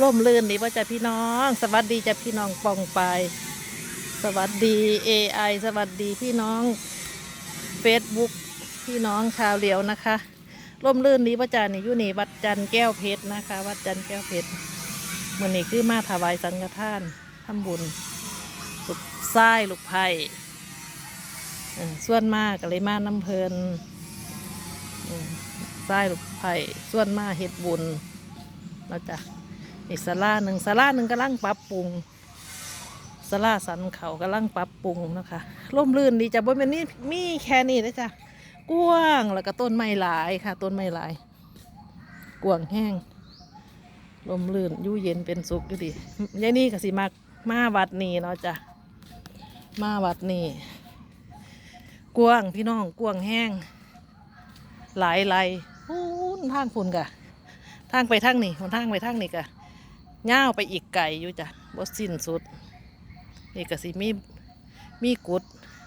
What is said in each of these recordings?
ร่มรื่นดีว่าจะพี่น้อง สวัสดีจะพี่น้องปองไป สวัสดี AI สวัสดีพี่น้อง Facebook พี่น้องชาวเหลียวนะคะร่มรื่นดีว่าจะนี่อยู่นี่วัดจันแก้วเพชรนะคะ วัดจันแก้วเพชรมื่อนี้คือมาถวายสังฆทานทำบุญลูกไส้ลูกไผ่ส่วนมากก็เลยมาน้ำเพลินไส้ลูกไผ่ส่วนมากเฮ็ดบุญเราจะ อีกสลาหนึ่งสลาหนึ่งกำลังปรับปรุงสลาสันเขากำลังปรับปรุงนะคะร่มรื่นดีจ้ะบนเป็นนี่มีแค่นี้นะจ๊ะกว้างแล้วก็ต้นไม้หลายค่ะ ต้นไม้หลายกวางแห้งลมลื่นยู่เย็นเป็นสุขอยู่ดียายนี่ก็สิมามาวัดนี้เนาะจ้ะมาวัดนี้กว้างพี่น้องกว้างแห้ง หลายไหลพูนทางพุ่นกะทางไปทางนี่คนทางไปทางนี่กะ ย่าวไปอีกไก่อยู่จ้ะบ่สิ้นสุด นี่ก็สิมีมีกุด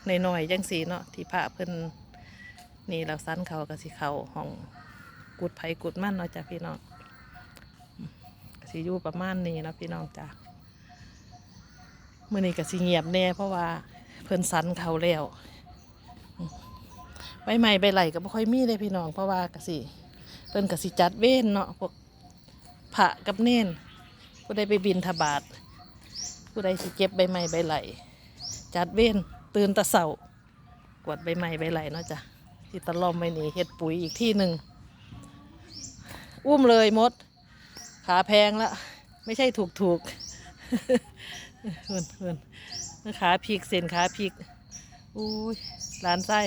ในหน่อยๆจังสีเนาะที่พระเพิ่นนี่เราสั้นเขาก็สิเขาห้องกุดไผกุดมั่นเนาะจ้ะพี่น้องสิอยู่ประมาณนี้เนาะพี่น้องจ้ะเมื่อนี้ก็สิเงียบแน่เพราะว่าเพิ่นสันเขาแล้วใบใหม่ใบไหลก็บ่ค่อยมีเลยพี่น้องเพราะว่าก็สิเพิ่นก็สิจัดเว้นเนาะพวกพระกับเน้น ผู้ใดไปบินทบาทผู้ใดสิเก็บใบไม้ใบไหลจัดเว้นตื่นตะเสากวดใบไม้ใบไหลเนาะจ้ะที่ตะล่อมไว้นี่เฮ็ดปุ๋ยอีกที่หนึ่งอุ้มเลยมด ขาแพงละไม่ใช่ถูกถูกเพื่อนเพื่อนขาพริกเส้นขาพริกอุ้ยร้านไส้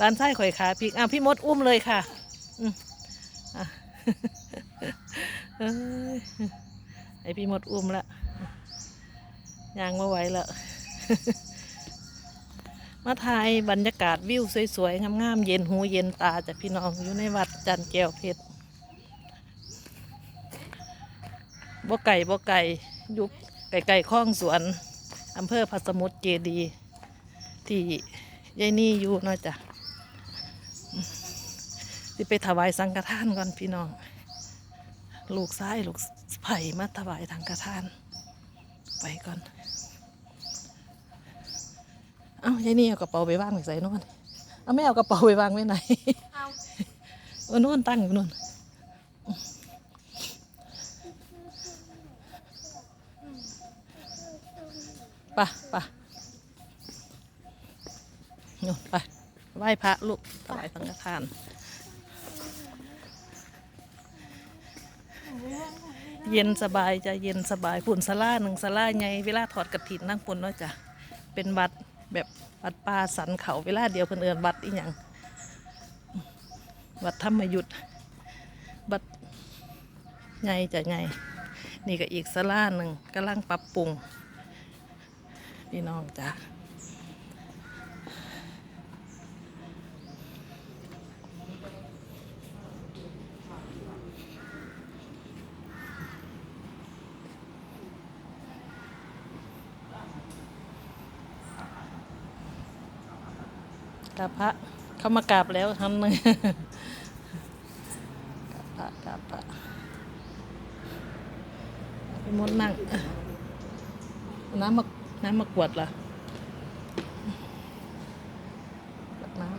ร้านไส้ข่อยขาพริกอะพี่มดอุ้มเลยค่ะ อืมอะ เอ้ยไอพี่มดอุ้มละยางมาไหวแล้วมาถ่ายบรรยากาศวิวสวยๆ งามๆ เย็นหูเย็นตาจากพี่น้องอยู่ในวัดจันแก้วเพชรบ่ไก่บ่ไก่ยุกไก่ไก่คล้องสวนอำเภอพัสมุทรเจดีที่ยายนี่อยู่เนาะจ้ะที่ไปถวายสังฆทานก่อนพี่น้อง ลูกซ้ายลูก ไผ่มาถวายสังฆทาน ไปก่อน เอ้ายายนี่เอากระเป๋าไปวางไว้ใส่นู่นเอาไม่เอากระเป๋าไปวางไว้ไหนเอาเออนู่นตั้งอยู่นู่นไปไปนู่นไปไหว้พระลูกถวายสังฆทาน เย็นสบายจะเย็นสบายปุ่นสลาหนึ่งสลาไงเวลาถอดกระถินนั่งปุ่นเนาจ้ะเป็นวัดแบบวัดป่าสันเขาเวลาเดียวเพิ่นเอินวัดอีหยังวัดธรรมยุทธวัดไงจะไงนี่ก็อีกสลาหนึ่งกำลังปรับปรุงพี่น้องจ้ะ กราบพระเข้ามากราบแล้วทำหนึ่งกราบพระกราบพระพี่มดนั่ง น้ำมาน้ำมากวดเหรอ กวดน้ำ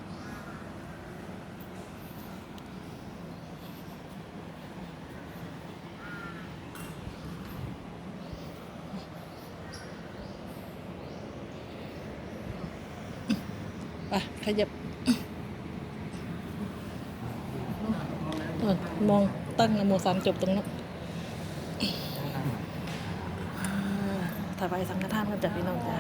ไปขยับอมองตั้งนโมสามจบตรงนั้นอ่าถวายสังฆทานกันจากพี่น้องจ้ะ